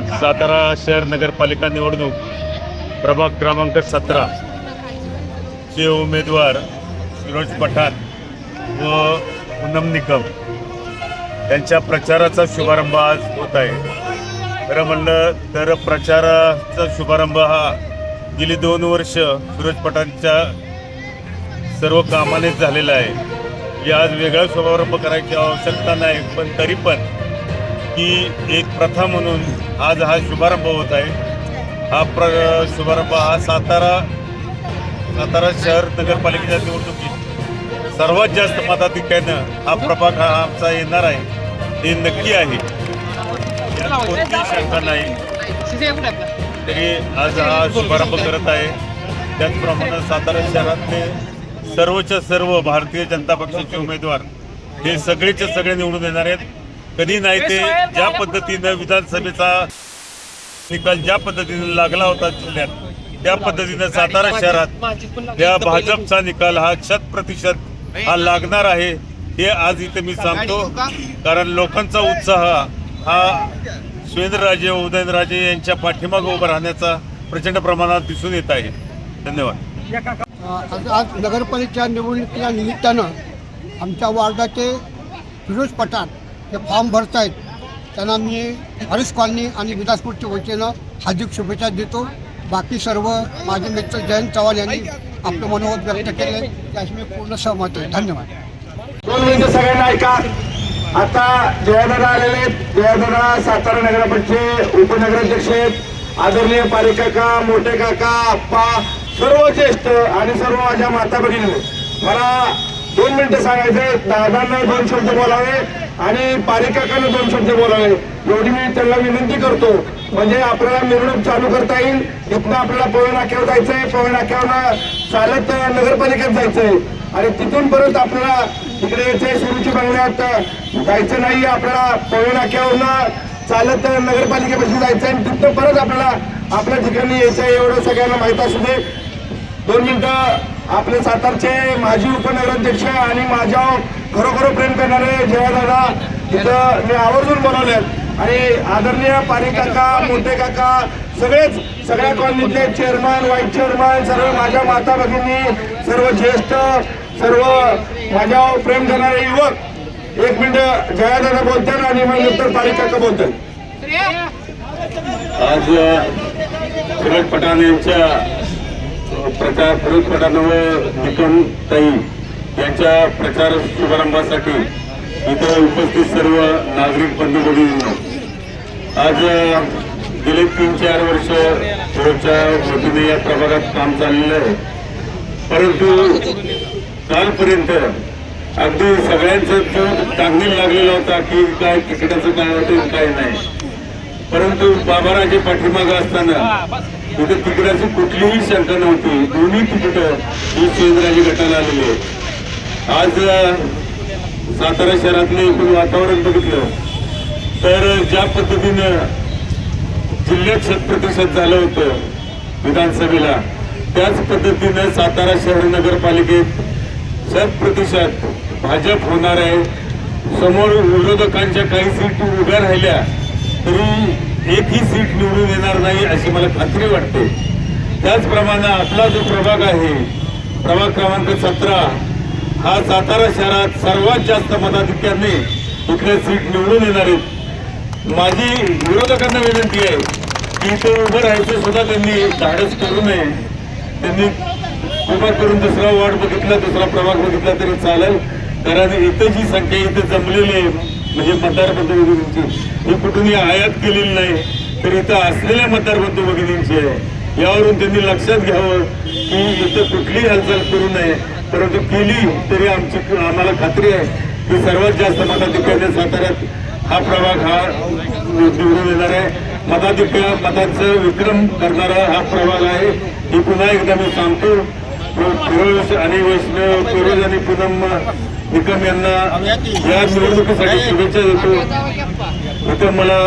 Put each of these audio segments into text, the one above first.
सातारा शहर नगरपालिका निवडणूक प्रभाग क्रमांक सतरा. चे उमेदवार फिरोज पठाण व पूनम निकम. यांच्या प्रचाराचा शुभारंभ आज होत आहे. खरं म्हणलं तर प्रचाराचा शुभारंभ हा गेली दोन वर्ष फिरोज पठाणच्या सर्व कामानेच झालेला आहे. हे आज वेगळा शुभारंभ करायची आवश्यकता नाही पण तरी पण की एक प्रथा म्हणून आज हा शुभारंभ होत आहे. हा प्र शुभारंभ हा सातारा सातारा शहर नगरपालिकेच्या निवडणुकीत सर्वात जास्त मताधिक्यानं हा प्रभाग हा आमचा येणार आहे. हे नक्की आहे. यात कोणतीही शंका नाही. तरी आज हा शुभारंभ करत आहे. त्याचप्रमाणे सातारा शहरातले सर्वच्या सर्व भारतीय जनता पक्षाचे उमेदवार हे सगळेच्या सगळे निवडून येणार आहेत. कधी नाही ते ज्या पद्धतीनं विधानसभेचा निकाल ज्या पद्धतीने लागला होता जिल्ह्यात त्या पद्धतीनं सातारा शहरात त्या भाजपचा निकाल हा शत प्रतिशत हा लागणार आहे हे आज इथे मी सांगतो. कारण लोकांचा उत्साह हा सुरेंद्रराजे उदयनराजे यांच्या पाठीमागे उभं राहण्याचा प्रचंड प्रमाणात दिसून येत आहे. धन्यवाद. आज आज नगरपालिका निवडणुकीच्या निमित्तानं आमच्या वार्डाचे फिरोज पठाण हे फॉर्म भरत आहेत त्यांना मी हरीश कॉलनी आणि विलासपूरच्या वतीनं हार्दिक शुभेच्छा देतो. बाकी सर्व माझे मित्र जयंत चव्हाण यांनी आपलं मनोगत व्यक्त केले त्याशी मी पूर्ण सहमत आहे. धन्यवाद. दोन मिनिटं सगळ्यांना ऐका. आता जयादरा आलेले आहेत. जयादादा सातारा नगरापरिषदेचे उपनगराध्यक्ष आहेत. आदरणीय पालिकाका मोठे काका आप्पा सर्व ज्येष्ठ आणि सर्व माझ्या माता भगिनी मला दोन मिनिटं सांगायचे दादांना दोन शब्द बोलावे आणि पारिकाकांना दोन शब्द बोलावे. एवढी मी त्यांना विनंती करतो. म्हणजे आपल्याला मिरवणूक चालू करता येईल. इथनं आपल्याला पवई नाक्यावर जायचंय. पवई नाक्यावर चालत नगरपालिकेत जायचंय. आणि तिथून परत आपल्याला तिकडे यायचंय सुरूची बंगल्यात. जायचं नाही आपल्याला पवई नाक्यावरनं चालत नगरपालिकेपासून जायचं आणि तिथं परत आपल्याला आपल्या ठिकाणी यायचंय. एवढं सगळ्यांना माहीत असू दे. दोन मिनिटं आपले सातारचे माजी उपनगराध्यक्ष आणि माझ्या खरोखर प्रेम करणारे जयादादा तिथं मी आवर्जून बोलवलेत आणि आदरणीय पाणी काका मोठे काका सगळेच सगळ्या कॉलनीतले चेअरमन व्हाईस चेअरमन सर्व माझ्या माता भगिनी सर्व ज्येष्ठ सर्व माझ्या प्रेम करणारे युवक एक मिनिट जयादादा बोलतात आणि मग नंतर पाणी काका बोलतात. आज पठाण यांच्या प्रचार फिरोज पठाण व निकम ताई यांच्या प्रचार शुभारंभासाठी इथं उपस्थित सर्व नागरिक बंधू भगिनींनो आज गेले तीन चार वर्ष रोजच्या वतीने या प्रभागात काम चाललेलं आहे. परंतु कालपर्यंत अगदी सगळ्यांचं चांगली लागलेला होता की काय तिकिटाचं काय होतं काय नाही. परंतु बाबाराजे पाठीमागं असताना तिथे तिकिटाची कुठलीही शंका नव्हती. दोन्ही तिकीट ही शिवराजी गटाला आलेली आहेत. आज सातारा शहरातलं एकूण वातावरण बघितलं तर ज्या पद्धतीनं जिल्ह्यात शतप्रतिशत झालं होतं विधानसभेला त्याच पद्धतीनं सातारा शहर नगरपालिकेत शतप्रतिशत भाजप होणार आहे. समोर विरोधकांच्या काही सीट उभ्या राहिल्या तरी एकही सीट निवडून येणार नाही अशी मला खात्री वाटते. त्याचप्रमाणे आपला जो प्रभाग आहे प्रभाग क्रमांक सतरा हा सातारा शहरात सर्वात जास्त मताधिक्याने इथल्या सीट निवडून येणार आहेत माझी विरोधकांना विनंती आहे की इथे उभं राहायचं सुद्धा त्यांनी धाडस करू नये. त्यांनी उभा करून दुसरा वार्ड बघितला दुसरा प्रभाग बघितला तरी चालेल. कारण इथं जी संख्या इथे जमलेली आहे म्हणजे मतदार बंधू ही कुठूनही आयात केलेली नाही. तर इथं असलेल्या मतदारबंधू भगिनींची आहे यावरून त्यांनी लक्षात घ्यावं की इथं कुठलीही हालचाल करू नये. परंतु केली तरी आमची आम्हाला खात्री आहे की सर्वात जास्त मताधिक्याने साताऱ्यात हा प्रभाग हा निवडून येणार आहे. मताधिक्य मतांचं विक्रम करणारा हा प्रभाग आहे. ही पुन्हा एकदा मी सांगतो फिरोज आणि वैष्णव फिरोज आणि पूनम निकम यांना या निवडणुकीसाठी शुभेच्छा देतो. इथं मला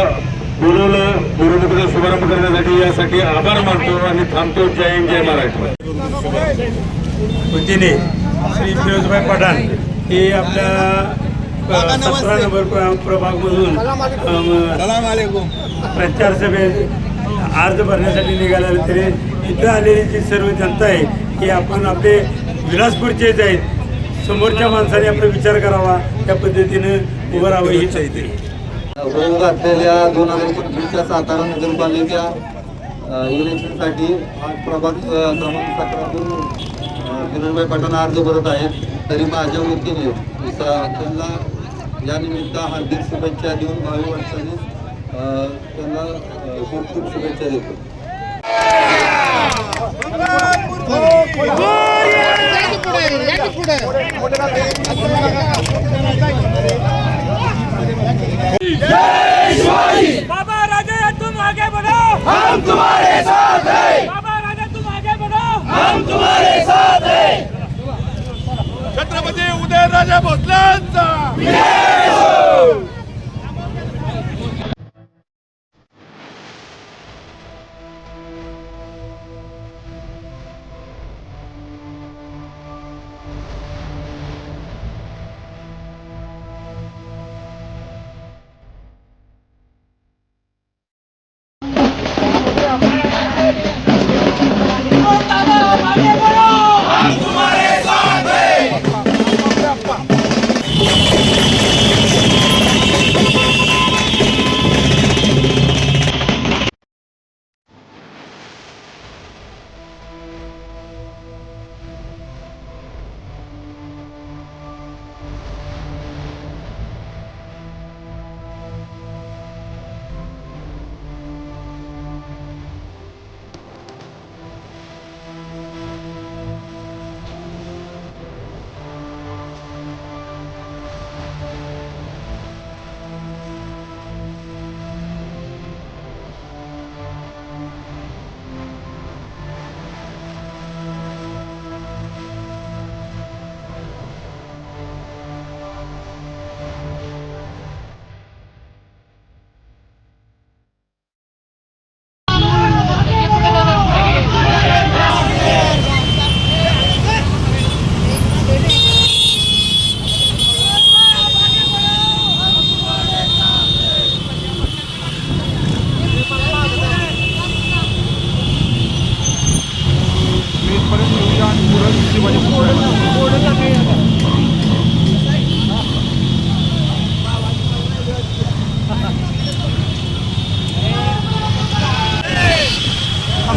बोलवलं निवडणुकीचा शुभारंभ करण्यासाठी यासाठी आभार मानतो आणि थांबतो. जय हिंद जय महाराष्ट्र. वतीने श्री फिरोजभाई पठाण हे आपल्या सतरा नंबर प्र- प्रभागमधून प्रचार सभेत अर्ज भरण्यासाठी निघालेले तरी इथं आलेली जी सर्व जनता आहे ही आपण आपले विलासपूरचेच आहेत समोरच्या माणसाने आपला विचार करावा त्या पद्धतीनं उभं राहावं हीच आहे ते होऊ घातलेल्या दोन हजार पंचवीसच्या सातारा नगरपालिका इलेक्शनसाठी प्रभाग क्रमांक सतरातून अ, पाटण अर्ज भरत आहेत. तरी माझ्या वतीने त्यांना या निमित्त हार्दिक शुभेच्छा देऊन भावी वर्षांनी त्यांना खूप खूप शुभेच्छा देतो. बाबा राजा तुम आगे बढ़ो हम तुम्हारे साथ हैं बाबा राजा तुम आगे बढ़ो हम तुम्हारे साथ हैं छत्रपती उदयनराजे भोसलेंचा.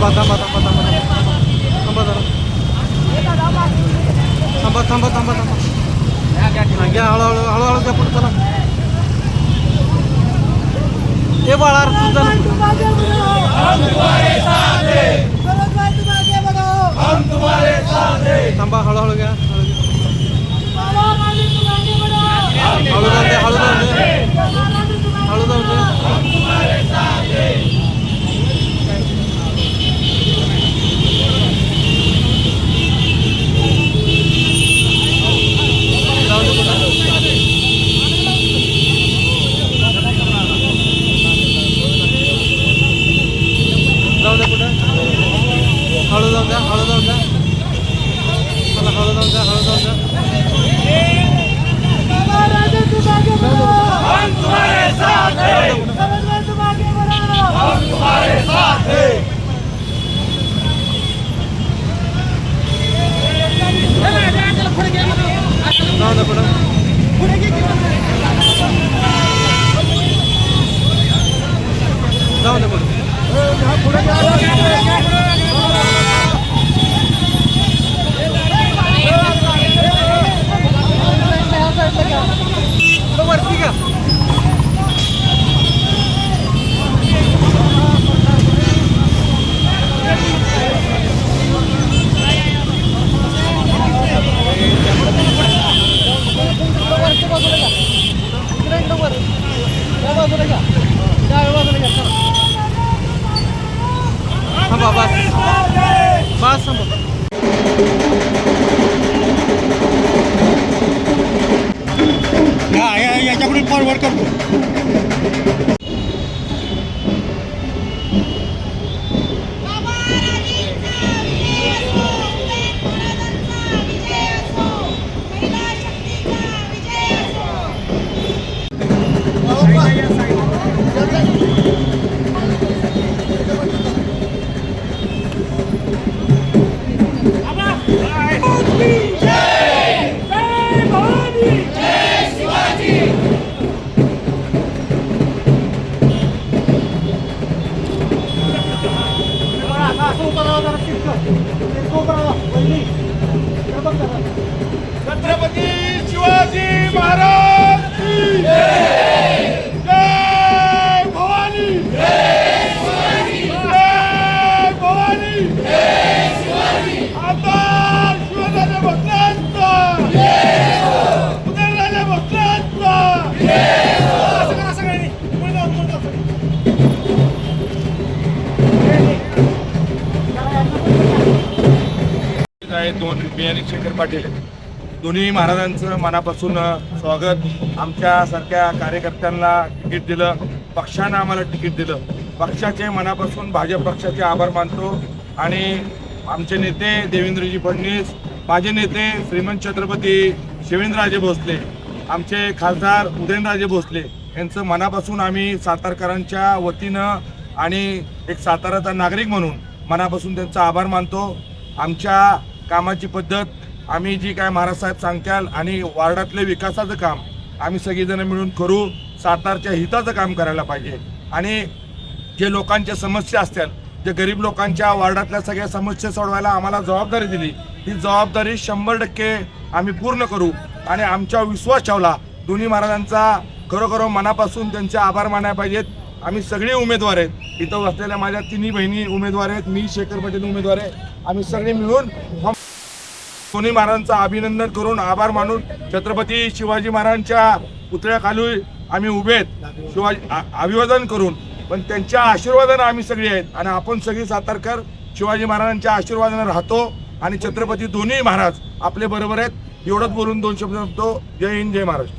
थांबा थांबा थांबा थांबा थांबा जरा. थांबा थांबा थांबा थांबा. घ्या हळूहळू हळूहळू घ्या पुढे चला. ते बाळा तुमचा थांबा हळूहळू घ्या हळू घ्या. हळू जाऊ दे हळू जाऊ दे हळू आणि शेखर पाटील. दोन्ही महाराजांचं मनापासून स्वागत. आमच्यासारख्या कार्यकर्त्यांना तिकीट दिलं. पक्षानं आम्हाला तिकीट दिलं. पक्षाचे मनापासून भाजप पक्षाचे आभार मानतो. आणि आमचे नेते देवेंद्रजी फडणवीस माझे नेते श्रीमंत छत्रपती शिवेंद्रराजे भोसले आमचे खासदार उदयनराजे भोसले यांचं मनापासून आम्ही सातारकरांच्या वतीनं आणि एक साताराचा नागरिक म्हणून मनापासून त्यांचा आभार मानतो. आमच्या कामाची पद्धत आम्ही जी काय महाराज साहेब सांगताल आणि वार्डातले विकासाचं काम आम्ही सगळेजण मिळून करू सातारच्या हिताचं काम करायला पाहिजे. आणि जे लोकांच्या समस्या असतील जे गरीब लोकांच्या वार्डातल्या सगळ्या समस्या सोडवायला आम्हाला जबाबदारी दिली ही जबाबदारी शंभर टक्के आम्ही पूर्ण करू. आणि आमचा विश्वास ठेवला दोन्ही महाराजांचा खरोखर मनापासून त्यांचे आभार मानायला पाहिजेत. आम्ही सगळे उमेदवार आहेत. इथं असलेल्या माझ्या तिन्ही बहिणी उमेदवार आहेत. मी शेखर पटेल उमेदवार आहे. आम्ही सगळे मिळून सोनी महाराजांचं अभिनंदन करून आभार मानून छत्रपती शिवाजी महाराजांच्या पुतळ्याखाली आम्ही उभे आहेत. शिवाजी आ- अभिवादन करून. पण त्यांच्या आशीर्वादानं आम्ही सगळे आहेत. आणि आपण सगळी सातारकर शिवाजी महाराजांच्या आशीर्वादानं राहतो. आणि छत्रपती दोन्ही महाराज आपले बरोबर आहेत. एवढंच बोलून दोन शब्द जय हिंद जय महाराष्ट्र.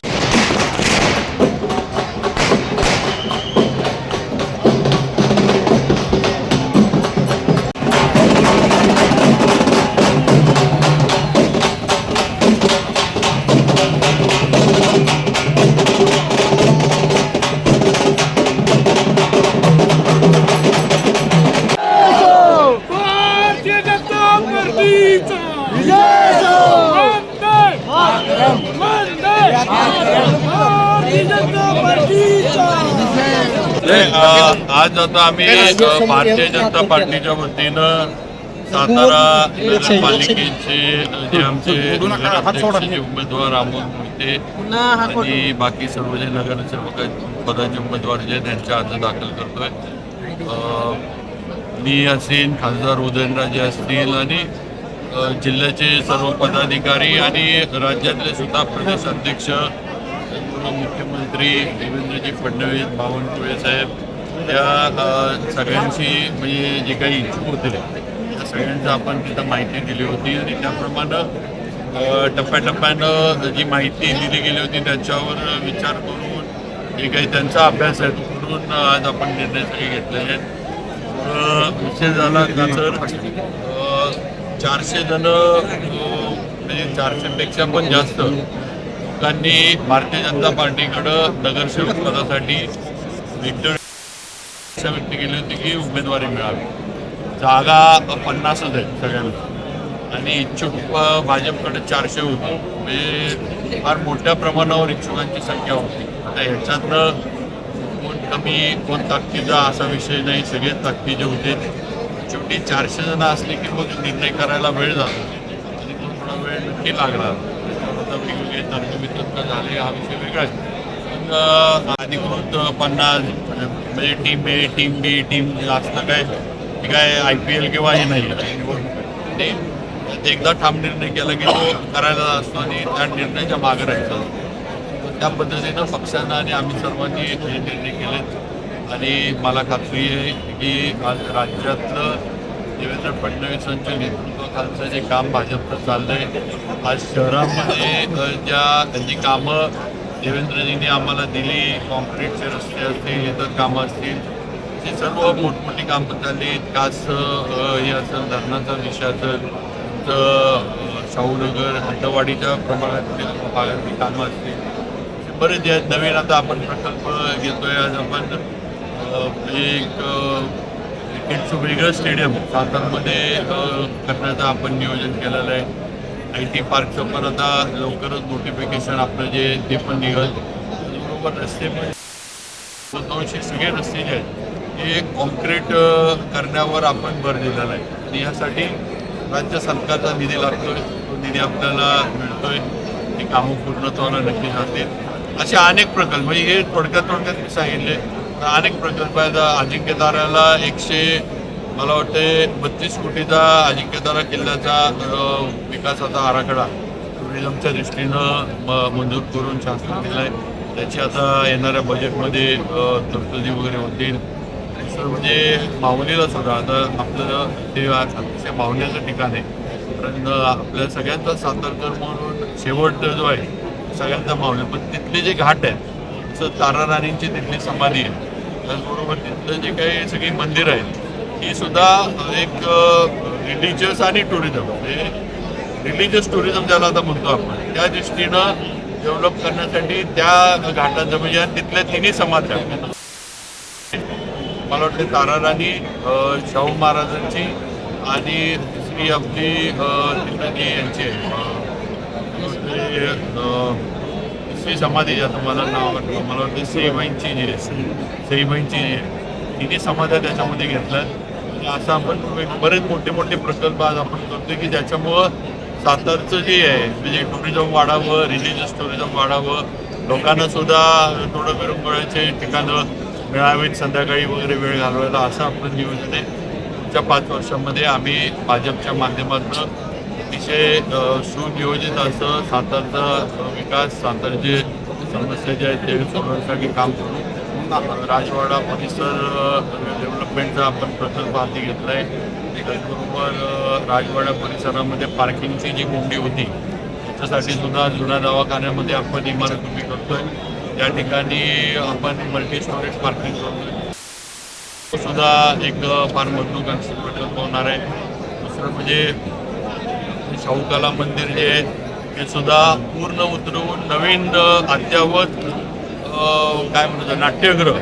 आज आता आम्ही भारतीय जनता पार्टीच्या वतीनं सातारा नगरपालिकेचे जे आमचे उमेदवार अमोल मोहिते आणि बाकी सर्व जे नगरसेवक पदाचे उमेदवार जे त्यांच्या अर्ज दाखल करतोय. मी असेन खासदार उदयनराजे असतील आणि जिल्ह्याचे सर्व पदाधिकारी आणि राज्यातले सुद्धा प्रदेश अध्यक्ष मुख्यमंत्री देवेंद्रजी फडणवीस बावनकुळे साहेब या सगळ्यांशी म्हणजे जे काही इच्छुक होते त्या सगळ्यांचं आपण तिथं माहिती दिली होती आणि त्याप्रमाणे टप्प्याटप्प्यानं जी माहिती दिली गेली होती त्याच्यावर विचार करून जे काही त्यांचा अभ्यास आहे तो करून आज आपण निर्णय सगळे घेतलेले आहेत. विषय झाला का तर चारशे जण म्हणजे चारशेपेक्षा पण जास्त लोकांनी भारतीय जनता पार्टीकडं नगरसेवक पदासाठी विक्टर इच्छा व्यक्त केली होती की उमेदवारी मिळावी. जागा पन्नासच आहेत सगळ्यांना. आणि इच्छुक भाजपकडे चारशे होते. म्हणजे फार मोठ्या प्रमाणावर इच्छुकांची संख्या होती. आता ह्याच्यातनं कोण कमी कोण ताकदीचा असा विषय नाही. सगळे ताकदीचे होते. शेवटी चारशे जण असले की मग निर्णय करायला वेळ जातो. आणि कोण थोडा वेळ नक्की लागणार. आता वेगवेगळे तर्कवितर्क झाले हा विषय वेगळा आहे पण अधिकृत पन्नास म्हणजे team A team B team असणं काय काय आय पी एल किंवा हे नाही. ते एकदा ठाम निर्णय केला की तो करायला असतो आणि त्या निर्णयाच्या मागे राहायचा. त्या पद्धतीनं पक्षानं आणि आम्ही सर्वांनी हे निर्णय केलेत. आणि मला खात्री आहे की राज्यातलं देवेंद्र फडणवीसांच्या नेतृत्वाखालचं जे काम भाजपचं चाललंय आज शहरामध्ये ज्या जी कामं देवेंद्रजींनी आम्हाला दिली कॉन्क्रीटचे रस्ते असतील इतर कामं असतील ते सर्व मोठमोठी कामं चालली कास हे असेल धरणाचा विषय असेल तर शाहूनगर हंडवाडीच्या प्रमाणातील भागातली कामं असतील बरेच जे आहेत. नवीन आता आपण प्रकल्प घेतोय आज आपण एक क्रिकेटचं वेगळं स्टेडियम सातारमध्ये करण्याचं आपण नियोजन केलेलं आहे. आय टी पार्कचं पण आता लवकरच नोटिफिकेशन आपलं जे ते पण निघेल. त्याचबरोबर रस्ते पण बहुतांशी सगळे रस्ते जे आहेत ते कॉन्क्रीट करण्यावर आपण भर दिलेला आहे. आणि यासाठी राज्य सरकारचा निधी लागतोय. तो निधी आपल्याला मिळतोय. ती कामं पूर्णत्वाला नक्की जातील. असे अनेक प्रकल्प म्हणजे हे थोडक्यात थोडक्यात मी सांगितले. अनेक प्रकल्प आहेत. अजिंक्यताऱ्याला एकशे मला वाटते बत्तीस कोटीचा अजिंक्यतारा किल्ल्याचा विकासाचा आराखडा टुरिझमच्या दृष्टीनं म मंजूर करून शासन केलं आहे त्याची आता येणाऱ्या बजेटमध्ये तरतुदी वगैरे होतील. दुसरं म्हणजे माऊलीला सुद्धा आता आपलं ते अतिशय माऊलीचं ठिकाण आहे. कारण आपल्या सगळ्यांचा सातारकर म्हणून शेवट जो आहे सगळ्यांचा माऊली. पण तिथले जे घाट आहेत जसं तारा राणींची तिथली समाधी आहे त्याचबरोबर तिथलं जे काही सगळी मंदिरं आहेत ही सुद्धा एक रिलिजियस आणि टुरिझम म्हणजे रिलिजियस टुरिझम ज्याला आता म्हणतो आपण त्या दृष्टीनं डेव्हलप करण्यासाठी त्या घाटाचं म्हणजे तिथल्या तिन्ही समाज आहेत. मला वाटते ताराराणी शाहू महाराजांची आणि दुसरी आपली तिथं जी यांची आहे दुसरी समाधी ज्या तुम्हाला नाव वाटतं मला वाटतं सेईबाईंची जी आहे सेईबाईंची जी आहे तिने समाध्या त्याच्यामध्ये घेतल्या असं आपण बरेच मोठे मोठे प्रकल्प आज आपण करतोय की ज्याच्यामुळं सातारचं जे आहे म्हणजे टुरिझम वाढावं रिलिजियस टुरिझम वाढावं लोकांना सुद्धा थोडं विरंगुळ्याचे ठिकाणं मिळावीत संध्याकाळी वगैरे वेळ घालवायला. असं आपण नियोजन आहे. पुढच्या पाच वर्षामध्ये आम्ही भाजपच्या माध्यमातून अतिशय सुनियोजित असं सातारचा विकास सातारचे समस्या ज्या आहेत ते सोडवण्यासाठी काम करू. राजवाडा परिसर डेव्हलपमेंटचा आपण प्रकल्प हाती घेतला आहे त्याचबरोबर राजवाडा परिसरामध्ये पार्किंगची जी कोंडी होती त्याच्यासाठी सुद्धा जुन्या दवाखान्यामध्ये आपण इमारत उभी करतोय. त्या ठिकाणी आपण मल्टी स्टोरेज पार्किंग करतोय. तो सुद्धा एक फार मजबूत प्रकल्प होणार आहे. दुसरं म्हणजे शाहूकाला मंदिर जे आहे ते सुद्धा पूर्ण उतरवून नवीन अद्यावत अद्ययावत काय म्हणतो नाट्यगृह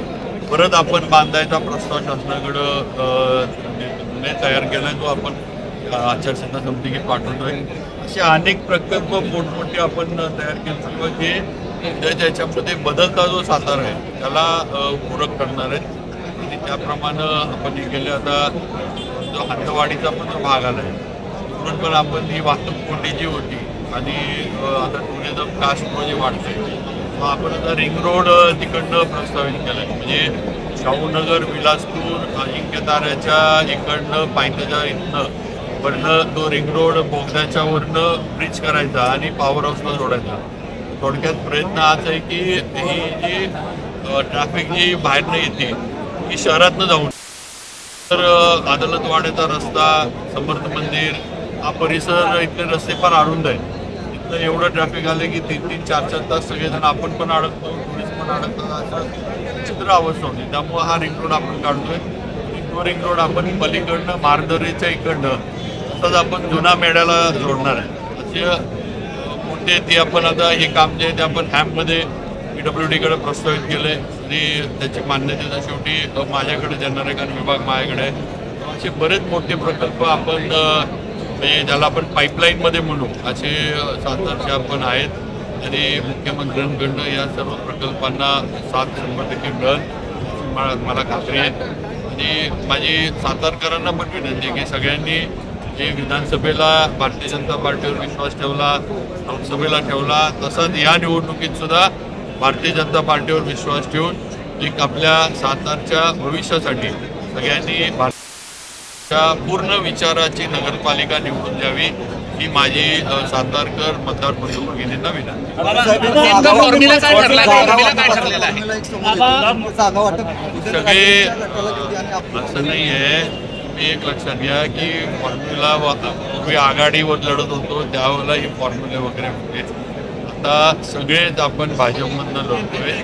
परत आपण बांधायचा प्रस्ताव शासनाकडं तयार केला तो आपण आचारसंहिता समितीकडे पाठवतोय. असे अनेक प्रकल्प मोठमोठे आपण तयार केले किंवा जे त्याच्यामध्ये बदलता जो सातारा आहे त्याला पूरक करणार आहेत. आणि त्याप्रमाणे आपण हे केले. आता जो हातवाडीचा पण जो भाग आला आहे म्हणून पण आपण ही वाहतूक कोंडी जी होती आणि आता टुरिझम कास्टमुळे जे वाढते मग आपण आता रिंग रोड तिकडनं प्रस्तावित केलं. आहे म्हणजे शाहूनगर विलासपूर अजिंक्यताऱ्याच्या इकडनं पायथ्याच्या इथनं वरनं तो रिंग रोड बोगद्याच्या वरनं ब्रिज करायचा आणि पॉवर हाऊसला जोडायचा. थोडक्यात प्रयत्न हाच आहे की ही जी ट्रॅफिक जी बाहेरनं येते ही शहरातनं जाऊन. तर अदालतवाड्याचा रस्ता समर्थ मंदिर हा परिसर इथले रस्ते फार अरुंद आहे इथलं एवढं ट्रॅफिक आलं की तीन तीन चार चार तास सगळेजण आपण पण अडकतो टुरिस्ट पण अडकतो असं चित्र अवस्था होती. त्यामुळं हा रिंग रोड आपण काढतोय. आणि तो रिंग रोड आपण पलीकडनं मारदरीच्या इकडनं तसंच आपण जुना मेढ्याला जोडणार आहे. असे मोठे ते आपण आता हे काम जे आहे ते आपण हॅम्पमध्ये पी डब्ल्यू डीकडे प्रस्तावित केलं आहे आणि त्याची मान्यतेचा शेवटी माझ्याकडे जनरेकन विभाग माझ्याकडे आहे. असे बरेच मोठे प्रकल्प आपण म्हणजे ज्याला आपण पाईपलाईनमध्ये म्हणू असे सात सातारचे आपण आहेत. आणि मुख्यमंत्र्यांकडनं या सर्व प्रकल्पांना साथ शंभर टक्के मिळेल मला खात्री आहे. आणि माझी सातारकरांना पण विनंती की सगळ्यांनी जे विधानसभेला भारतीय जनता पार्टीवर विश्वास ठेवला लोकसभेला ठेवला तसंच या निवडणुकीत सुद्धा भारतीय जनता पार्टीवर विश्वास ठेवून एक आपल्या सातारच्या भविष्यासाठी सगळ्यांनी भारताच्या पूर्ण विचाराची नगरपालिका निवडून द्यावी ही माझी सातारकर मतदार भगिनींना विनंती सगळे असं नाही आहे तुम्ही एक लक्षात घ्या की फॉर्म्युला पूर्वी आघाडीवर लढत होतो त्यावेळेला हे फॉर्म्युले वगैरे होते आता सगळेच आपण भाजपमधनं लढतोय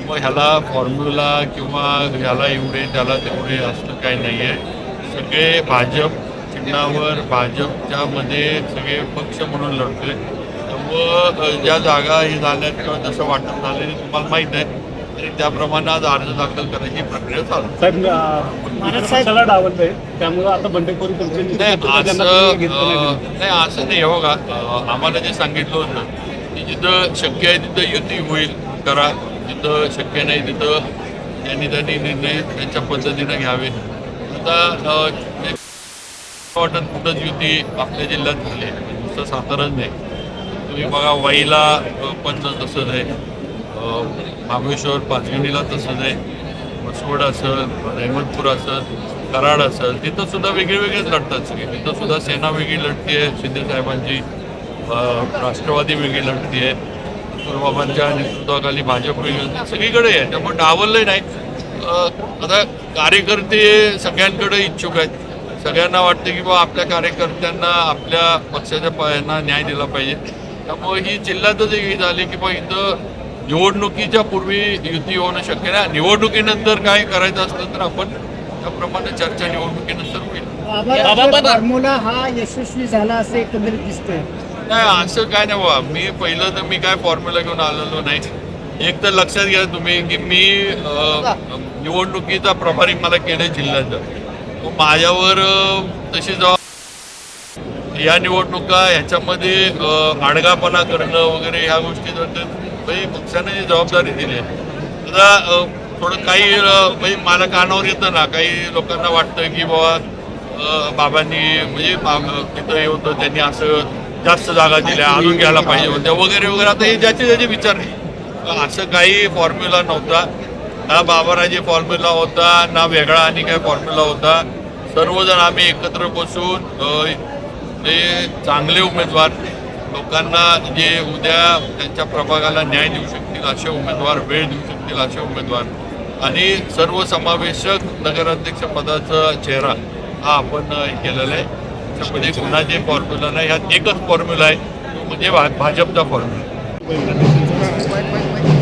मग ह्याला फॉर्म्युला किंवा ह्याला एवढे त्याला तेवढे असं काही नाही आहे सगळे भाजप चिन्हावर भाजपच्या मध्ये सगळे पक्ष म्हणून लढतोय. अ, ज्या जागा हे झाल्यात किंवा जसं वाटप झालं तुम्हाला माहीत आहे आणि त्याप्रमाणे आज अर्ज दाखल करायची प्रक्रिया चालू आहे. साहेब त्यामुळे आता बंडखोरी असं नाही. असं नाही हो का आम्हाला जे सांगितलं होतं की जिथं शक्य आहे तिथं युती होईल करा. जिथं शक्य नाही तिथं त्यांनी त्यांनी निर्णय त्यांच्या पद्धतीनं घ्यावे. आता वाटत कुठंच युती आपल्या जिल्ह्यात झाली आहे. नुसतं साताराच नाही. तुम्ही बघा वाईला पंच पण तसंच आहे महाबळेश्वर पाचगणीला तसंच आहे मसवड असेल अहमदपूर असेल कराड असेल तिथं सुद्धा वेगळे वेगळेच लढतात सगळे. तिथं सुद्धा सेना वेगळी लढती आहे शिंदे राष्ट्रवादी वेगळी लढती आहे. बाबांच्या नेतृत्वाखाली भाजप वेगळी सगळीकडे आहे. त्यामुळे डावललंही नाही. आता कार्यकर्ते सगळ्यांकडे इच्छुक आहेत. सगळ्यांना वाटतं की बा आपल्या कार्यकर्त्यांना आपल्या पक्षाच्या पायांना न्याय दिला पाहिजे. त्यामुळे ही जिल्ह्यातच ही झाली की बा इथं निवडणुकीच्या पूर्वी युती होणं शक्य नाही. निवडणुकीनंतर काय करायचं असलं तर आपण त्याप्रमाणे चर्चा निवडणुकीनंतर होईल फॉर्म्युला हा यशस्वी झाला असं एकंदरीत दिसतंय. नाही असं काय नाही बाबा मी पहिलं तर मी काय फॉर्म्युला घेऊन आलेलो नाही. एक तर लक्षात घ्या तुम्ही की मी अं, निवडणुकीचा प्रभारी मला केले जिल्ह्याचा. तो माझ्यावर तशी जबाब या निवडणुका ह्याच्यामध्ये आडगापणा करणं वगैरे ह्या गोष्टी म्हणजे पक्षाने जी जबाबदारी दिली आहे. आता थोडं काही म्हणजे मला कानावर येतं ना काही लोकांना वाटतं की बाबा बाबांनी म्हणजे तिथं हे होतं त्यांनी असं जास्त जागा दिल्या अजून घ्यायला पाहिजे होत्या वगैरे वगैरे. आता हे ज्याचे त्याचे विचार नाही असं काही फॉर्म्युला नव्हता. ना बाबाराजी फॉर्म्युला होता ना वेगळा आणि काय फॉर्म्युला होता. सर्वजण आम्ही एकत्र बसून ते चांगले उमेदवार लोकांना जे उद्या त्यांच्या प्रभागाला न्याय देऊ शकतील असे उमेदवार वेळ देऊ शकतील असे उमेदवार. आणि सर्वसमावेशक नगराध्यक्ष पदाचा चेहरा हा आपण केलेला आहे. त्याच्यामध्ये कुणाचे फॉर्म्युला नाही ह्यात एकच फॉर्म्युला आहे. म्हणजे भा- भाजपचा फॉर्म्युला quay quay quay